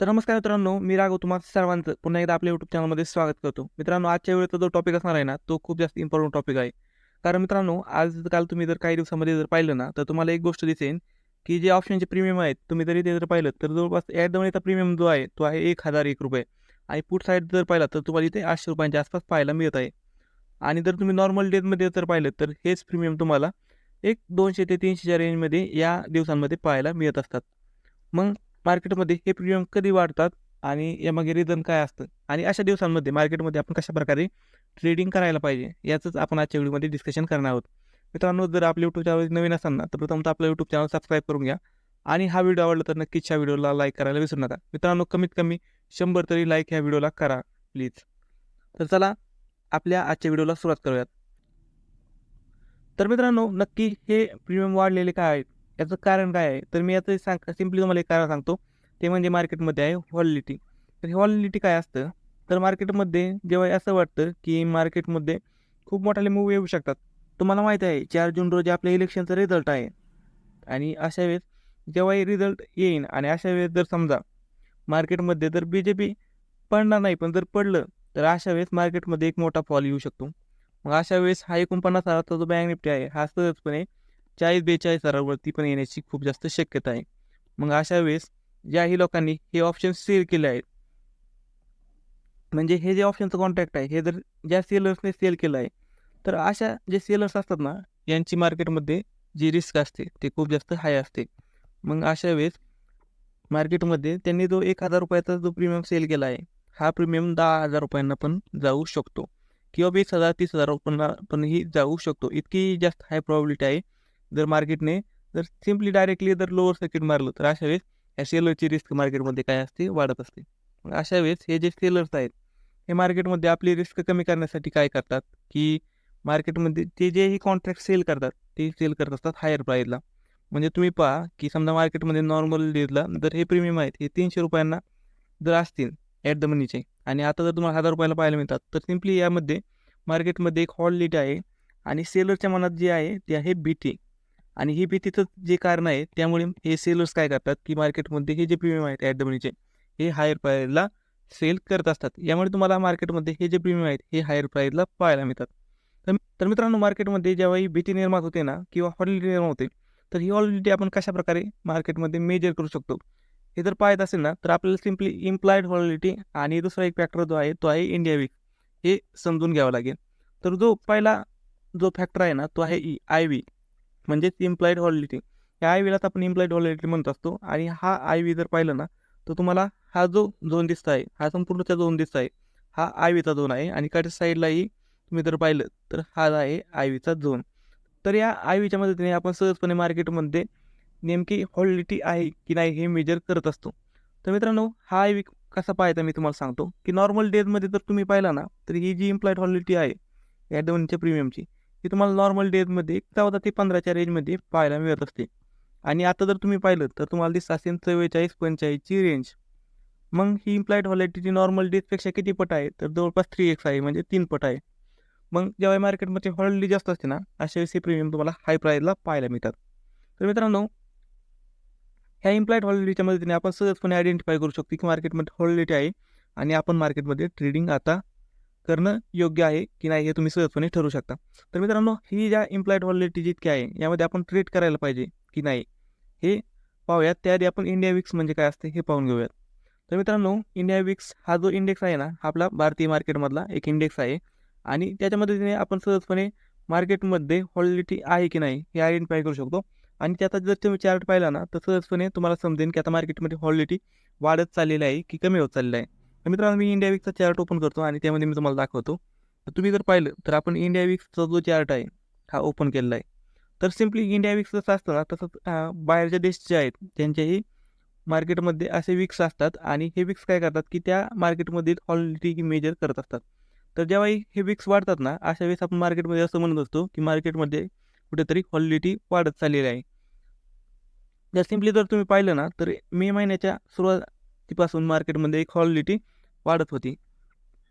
तर नमस्कार मित्रांनो मी राघव तुम्हाला सर्वांचं पुन्हा एकदा आपल्या यूट्यूब चॅनलमध्ये स्वागत करतो. मित्रांनो आजच्या वेळेचा जो टॉपिक असणार आहे ना तो खूप जास्त इम्पॉर्टंट टॉपिक आहे. कारण मित्रांनो आज काल तुम्ही जर काही दिवसामध्ये जर पाहिलं ना तर तुम्हाला एक गोष्ट दिसेल की जे ऑप्शनचे प्रीमियम आहेत तुम्ही जरी ते जर पाहिलं तर जवळपास ॲट द प्रीमियम जो आहे तो आहे एक हजार एक रुपये. आणि पुट साईड जर पाहिला तर तुम्हाला इथे आठशे रुपयांच्या आसपास पाहायला मिळत आहे. आणि जर तुम्ही नॉर्मल डेजमध्ये जर पाहिलं तर हेच प्रीमियम तुम्हाला एक दोनशे ते तीनशेच्या रेंजमध्ये या दिवसांमध्ये पाहायला मिळत असतात. मग मार्केटमध्ये हे प्रीमियम कधी वाढतात आणि यामागे रिझन काय असतं? आणि अशा दिवसांमध्ये मार्केटमध्ये आपण कशा प्रकारे ट्रेडिंग करायला पाहिजे याचंच आपण आजच्या व्हिडिओमध्ये डिस्कशन करणार आहोत. मित्रांनो जर आपल्या यूट्यूब चॅनल नवीन असाल ना तर प्रथमतः आपलं यूट्यूब चॅनल सबस्क्राईब करून घ्या. आणि हा व्हिडिओ आवडला तर नक्कीच ह्या व्हिडिओला लाईक करायला विसरू नका. मित्रांनो कमीत कमी शंभर तरी लाईक ह्या व्हिडिओला करा प्लीज तर चला आपल्या आजच्या व्हिडिओला सुरुवात करूयात. तर मित्रांनो नक्की हे प्रीमियम वाढलेले काय आहेत? याचं कारण काय आहे? तर मी याचं सांग सिम्पली तुम्हाला एक कारण सांगतो. ते म्हणजे मार्केटमध्ये आहे व्हॉलिटी तर हे व्हॉलिटी काय असतं? तर मार्केटमध्ये जेव्हा असं वाटतं की मार्केटमध्ये खूप मोठाले मूव येऊ शकतात. तुम्हाला माहीत आहे चार जून रोजी आपल्या इलेक्शनचा रिझल्ट आहे. आणि अशा वेळेस जेव्हा रिझल्ट येईन आणि अशा वेळेस जर समजा मार्केटमध्ये जर बी जे पी पडणार नाही पण जर पडलं तर अशा वेळेस मार्केटमध्ये एक मोठा फॉल येऊ शकतो. मग अशा वेळेस हा एकोणपन्नास हजारचा जो बँक निफ्टी आहे हा सहजपणे चाळीस बेचाळीस हजारावरती पण येण्याची खूप जास्त शक्यता आहे. मग अशा वेळेस ज्याही लोकांनी हे ऑप्शन सेल केले आहेत म्हणजे हे जे ऑप्शनचं कॉन्ट्रॅक्ट आहे हे जर ज्या सेलर्सने सेल केलं आहे तर अशा जे सेलर्स असतात ना यांची मार्केटमध्ये जी रिस्क असते ते खूप जास्त हाय असते. मग अशा वेळेस मार्केटमध्ये त्यांनी जो एक हजार रुपयाचा जो प्रीमियम सेल केला आहे हा प्रीमियम दहा हजार रुपयांना पण जाऊ शकतो. किंवा वीस हजार तीस हजार रुपयांना पणही जाऊ शकतो. इतकी जास्त हाय प्रॉबिलिटी आहे जर मार्केटने जर सिम्पली डायरेक्टली जर लोअर सर्किट मारलं तर अशा वेळेस ह्या सेलरची रिस्क मार्केटमध्ये काय असते? वाढत असते. मग अशा वेळेस हे जे सेलर्स आहेत हे मार्केटमध्ये आपली रिस्क कमी करण्यासाठी काय करतात? की मार्केटमध्ये ते जेही कॉन्ट्रॅक्ट सेल करतात ते सेल करत असतात हायर प्राईजला म्हणजे तुम्ही पहा की समजा मार्केटमध्ये नॉर्मल डेजला जर हे प्रीमियम आहेत हे तीनशे रुपयांना जर असतील ॲट द मनीचे आणि आता जर तुम्हाला हजार रुपयाला पाहायला मिळतात तर सिम्पली यामध्ये मार्केटमध्ये एक हॉलिटी आहे आणि सेलरच्या मनात जे आहे ते आहे भीती आणि ही भीतीचं जे कारण आहे त्यामुळे हे सेलर्स काय करतात की मार्केटमध्ये हे जे प्रीमियम आहेत ॲट द मनीचे हे हायर प्राईजला सेल करत असतात. यामुळे तुम्हाला मार्केटमध्ये हे जे प्रीमियम आहेत हे हायर प्राईजला पाहायला मिळतात. तर तर मित्रांनो मार्केटमध्ये जेव्हा भीती निर्माण होते ना किंवा हॉलिटी निर्माण होते तर ही हॉलिटी आपण कशा प्रकारे मार्केटमध्ये मेजर करू शकतो? हे जर पाहत असेल ना तर आपल्याला सिम्पली इम्प्लॉईड हॉलिडिटी आणि दुसरा एक फॅक्टर जो आहे तो आहे इंडिया वीक हे समजून घ्यावं लागेल. तर जो पहिला जो फॅक्टर आहे ना तो आहे ई आय व्ही म्हणजेच इम्प्लाइड हॉलिटी या आय व्हीलाच आपण इम्प्लाइड हॉलिटी म्हणत असतो. आणि हा आय व्ही जर पाहिलं ना तर तुम्हाला हा जो झोन दिसत आहे हा संपूर्णचा झोन दिसत आहे हा आय व्हीचा झोन आहे. आणि कडच्या साईडलाही तुम्ही जर पाहिलं तर हा आहे आय व्हीचा झोन. तर या आय व्हीच्या मदतीने आपण सहजपणे मार्केटमध्ये नेमकी हॉलिटी आहे की नाही हे मेजर करत असतो. तर मित्रांनो हा आय व्ही कसा पाहायचा मी तुम्हाला सांगतो. की नॉर्मल डेजमध्ये जर तुम्ही पाहिला ना तर ही जी इम्प्लॉईड हॉलिटी आहे या दोनच्या प्रीमियमची ती तुम्हाला नॉर्मल डेजमध्ये चौदा ते पंधराच्या रेंजमध्ये पाहायला मिळत असते. आणि आता जर तुम्ही पाहिलं तर तुम्हाला दिसत असेल चव्वेचाळीस पंचेचाळीसची रेंज मग ही इम्प्लाइड हॉलिटीची नॉर्मल डेजपेक्षा किती पट आहे? तर जवळपास थ्री एक्स आहे म्हणजे तीन पट आहे. मग जेव्हा मार्केटमध्ये हॉलिटी जास्त असते ना अशा वेळेस प्रीमियम तुम्हाला हाय प्राईजला पाहायला मिळतात. तर मित्रांनो ह्या इम्प्लाइड हॉलिडेच्या मदतीने आपण सहजपणे आयडेंटिफाय करू शकतो की मार्केटमध्ये हॉलिटी आहे आणि आपण मार्केटमध्ये ट्रेडिंग आता करणं योग्य आहे की नाही हे तुम्ही सहजपणे ठरवू शकता. तर मित्रांनो ही ज्या इम्प्लॉईड हॉलिटी जितकी आहे यामध्ये आपण ट्रेड करायला पाहिजे की नाही हे पाहूयात. त्याआधी आपण इंडिया विक्स म्हणजे काय असते हे पाहून घेऊयात. तर मित्रांनो इंडिया विक्स हा जो इंडेक्स आहे ना आपला भारतीय मार्केटमधला एक इंडेक्स आहे. आणि त्याच्या मदतीने आपण सहजपणे मार्केटमध्ये हॉलिटी आहे की नाही हे आयडेंटिफाय करू शकतो. आणि त्याचा जर तुम्ही चार्ट पाहिला ना तर सहजपणे तुम्हाला समजेल की आता मार्केटमध्ये हॉलिटी वाढत चाललेली आहे की कमी होत चाललेलं आहे. मित्रांनो मी इंडिया विक्सचा चार्ट ओपन करतो आणि त्यामध्ये मी तुम्हाला दाखवतो. तर तुम्ही जर पाहिलं तर आपण इंडिया विक्सचा जो चार्ट आहे हा ओपन केलेला आहे. तर सिम्पली इंडिया विक्स जसं असतं ना तसंच बाहेरच्या देश जे आहेत त्यांच्याही मार्केटमध्ये असे विक्स असतात आणि हे विक्स काय करतात की त्या मार्केटमधील हॉलिटी मेजर करत असतात. तर जेव्हाही हे विक्स वाढतात ना अशा वेळेस आपण मार्केटमध्ये असं म्हणत असतो की मार्केटमध्ये कुठेतरी हॉलिटी वाढत चाललेली आहे. जर सिम्पली जर तुम्ही पाहिलं ना तर मे महिन्याच्या सुरुवातीपासून मार्केटमध्ये एक हॉलिटी वाढत होती.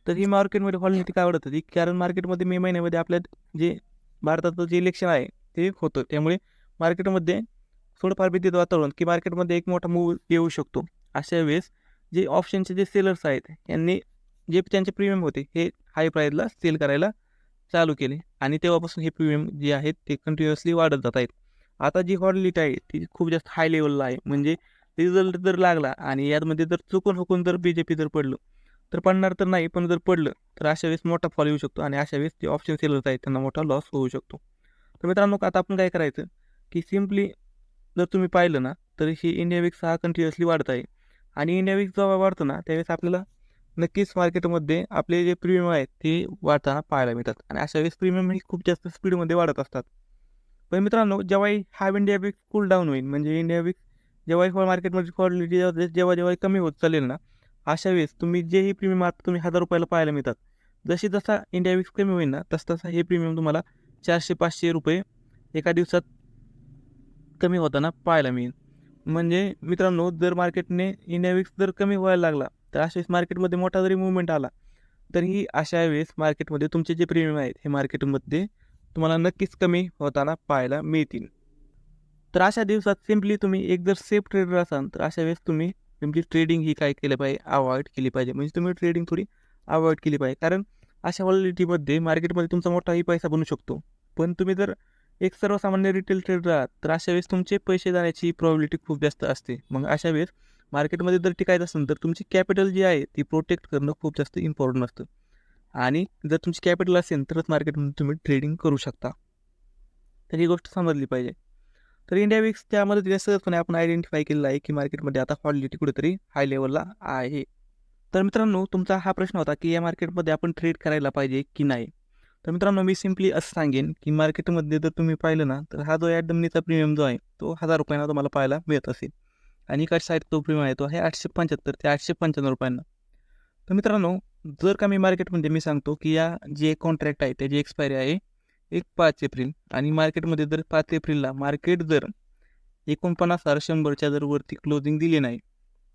तर ही मार्केटमध्ये हॉलिटी काय वाढत होती? कारण मार्केटमध्ये मे महिन्यामध्ये आपल्या जे भारताचं जे इलेक्शन आहे ते होतं. त्यामुळे मार्केटमध्ये थोडंफार भीतीचं वातावरण की मार्केटमध्ये एक मोठा मूव येऊ शकतो. अशा वेळेस जे ऑप्शनचे जे सेलर्स आहेत यांनी जे त्यांचे प्रीमियम होते हे हाय प्राईजला सेल करायला चालू केले. आणि तेव्हापासून हे प्रीमियम जे आहेत ते कंटिन्युअसली वाढत जात आहेत. आता जी हॉर्लिटी आहे ती खूप जास्त हाय लेवलला आहे. म्हणजे रिझल्ट जर लागला आणि यामध्ये जर चुकून हुकून जर बी जे पी जर पडलं तर पडणार तर नाही पण जर पडलं तर अशा वेळेस मोठा फॉल येऊ शकतो आणि अशा वेळेस जे ऑप्शन सेलर्स आहेत त्यांना मोठा लॉस होऊ शकतो. तर मित्रांनो आता आपण काय करायचं की सिम्पली जर तुम्ही पाहिलं ना तर ही इंडिया विक्स हा कंटिन्युअसली वाढत आहे. आणि इंडिया विक्स जेव्हा वाढतो ना त्यावेळेस आपल्याला नक्कीच मार्केटमध्ये आपले जे प्रीमियम आहेत ते वाढताना पाहायला मिळतात. आणि अशा वेळेस प्रीमियम ही खूप जास्त स्पीडमध्ये वाढत असतात. पण मित्रांनो जेव्हाही हा इंडिया विक्स कूल डाऊन होईल म्हणजे इंडिया विक्स जेव्हाही मार्केटमध्ये क्वालिटी जेव्हा जेव्हा कमी होत चालेल ना अशा वेळेस तुम्ही जेही प्रीमियम आता तुम्ही हजार रुपयाला पाहायला मिळतात. जशी जसा इंडिया विक्स कमी होईल ना तस तसा हे प्रीमियम तुम्हाला चारशे पाचशे रुपये एका दिवसात कमी होताना पाहायला मिळेल. म्हणजे मित्रांनो जर मार्केटने इंडिया विक्स जर कमी व्हायला लागला तर अशा वेळेस मार्केटमध्ये मोठा जरी मुवमेंट आला तरीही अशा वेळेस मार्केटमध्ये तुमचे जे प्रीमियम आहेत हे मार्केटमध्ये तुम्हाला नक्कीच कमी होताना पाहायला मिळतील. तर अशा दिवसात सिम्पली तुम्ही एक जर सेफ ट्रेडर असाल तर अशा वेळेस तुम्ही सिम्पली ट्रेडिंग ही काय केलं पाहिजे? अवॉइड केली पाहिजे. म्हणजे तुम्ही ट्रेडिंग थोडी अवॉइड केली पाहिजे. कारण अशा व्हॉलिटीमध्ये मार्केटमध्ये तुमचा मोठाही पैसा बनू शकतो. पण तुम्ही जर एक सर्वसामान्य रिटेल ट्रेडर आहात तर अशा वेळेस तुमचे पैसे जाण्याची प्रॉबिलिटी खूप जास्त असते. मग अशा वेळेस मार्केटमध्ये जर टिकायचं असेल तर तुमची कॅपिटल जी आहे ती प्रोटेक्ट करणं खूप जास्त इम्पॉर्टंट असतं. आणि जर तुमची कॅपिटल असेल तरच मार्केटमध्ये तुम्ही ट्रेडिंग करू शकता. तर ही गोष्ट समजली पाहिजे. तर इंडिया विक्स त्यामध्ये सहजपणे आपण आयडेंटिफाय केलेलं आहे की मार्केटमध्ये आता क्वालिटी कुठेतरी हाय लेवलला आहे. तर मित्रांनो तुमचा हा प्रश्न होता की या मार्केटमध्ये आपण ट्रेड करायला पाहिजे की नाही? तर मित्रांनो मी सिम्पली असं सांगेन की मार्केटमध्ये जर तुम्ही पाहिलं ना तर हा जो ॲडमनीचा प्रीमियम जो आहे तो हजार रुपयांना तुम्हाला पाहायला मिळत असेल. आणि इकडच्या साईड तो प्रीमियम आहे तो आहे आठशे पंच्याहत्तर ते आठशे पंच्याण्णव रुपयांना. तर मित्रांनो जर का मी मार्केटमध्ये मी सांगतो की या जे कॉन्ट्रॅक्ट आहे त्याची एक्सपायरी आहे एक पाच एप्रिल आणि मार्केटमध्ये जर पाच एप्रिलला मार्केट जर एकोणपन्नास हजार शंभरच्या जर वरती क्लोजिंग दिली नाही.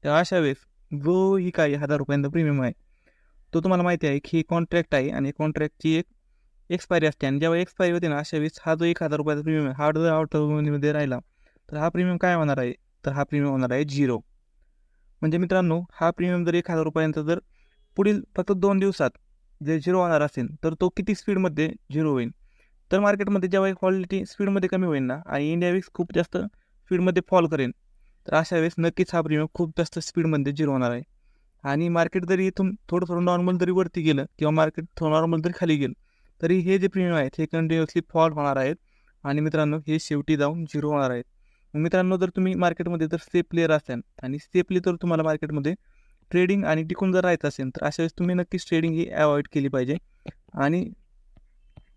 तर अशा वेळेस जो ही काही हजार रुपयांचा प्रीमियम आहे तो तुम्हाला माहिती आहे की कॉन्ट्रॅक्ट आहे आणि कॉन्ट्रॅक्टची एक एक्सपायरी असते. आणि जेव्हा एक्सपायरी होते ना अशा वेळेस हा जो एक हजार रुपयाचा प्रीमियम आहे हा जर आउटमध्ये राहिला तर हा प्रीमियम काय होणार आहे? तर हा प्रीमियम होणार आहे झिरो म्हणजे मित्रांनो हा प्रीमियम जर एक हजार रुपयांचा जर पुढील फक्त दोन दिवसात जर झिरो होणार असेल तर तो किती स्पीडमध्ये झिरो होईल? तर मार्केटमध्ये जेव्हा क्वालिटी स्पीडमध्ये कमी होईल ना आणि इंडिया विक्स खूप जास्त स्पीडमध्ये फॉल करेन तर अशा वेळेस नक्कीच हा प्रीमियम खूप जास्त स्पीडमध्ये झिरो होणार आहे. आणि मार्केट जरी इथून थोडं थोडं नॉर्मल जरी वरती गेलं किंवा मार्केट थोडं नॉर्मल जरी खाली गेलं तरी हे जे प्रीमियम आहेत हे कंटिन्युअसली फॉल होणार आहेत. आणि मित्रांनो हे शेवटी जाऊन झिरो होणार आहेत. मित्रांनो जर तुम्ही मार्केटमध्ये जर सेफ प्लेअर असाल आणि सेफली जर तुम्हाला मार्केटमध्ये ट्रेडिंग आणि टिकून जर राहायचं असेल तर अशा वेळेस तुम्ही नक्कीच ट्रेडिंग ही अवॉइड केली पाहिजे. आणि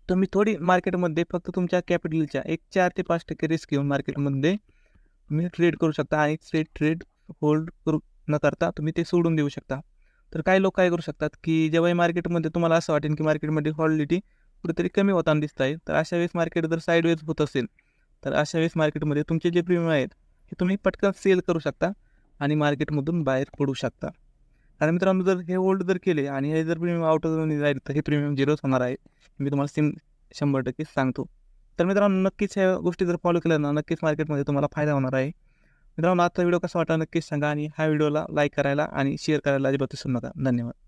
तुम्ही थोडी मार्केटमध्ये फक्त तुमच्या कॅपिटलच्या एक चार ते पाच टक्के रिस्क घेऊन मार्केटमध्ये तुम्ही ट्रेड करू शकता आणि ते ट्रेड होल्ड करू न करता तुम्ही ते सोडून देऊ शकता. तर काही लोक काय करू शकतात की जेव्हाही मार्केटमध्ये तुम्हाला असं वाटेल की मार्केटमध्ये क्वालिटी कुठेतरी कमी होताना दिसत आहे तर अशा वेळेस मार्केट जर साईडवेज होत असेल तर अशा वेळेस मार्केटमध्ये तुमचे जे प्रीमियम आहेत हे तुम्ही पटकन सेल करू शकता आणि मार्केटमधून बाहेर पडू शकता. आणि मित्रांनो जर हे होल्ड जर केले आणि हे जर प्रीमियम आउट जाईल तर हे प्रीमियम झिरोच होणार आहे. मी तुम्हाला सिम शंभर टक्के सांगतो. तर मित्रांनो नक्कीच ह्या गोष्टी जर फॉलो केल्या ना नक्कीच मार्केटमध्ये तुम्हाला फायदा होणार आहे. मित्रांनो आजचा व्हिडिओ कसा वाटला नक्कीच सांगा आणि ह्या व्हिडिओला लाईक करायला आणि शेअर करायला अजिबात विसरू नका. धन्यवाद.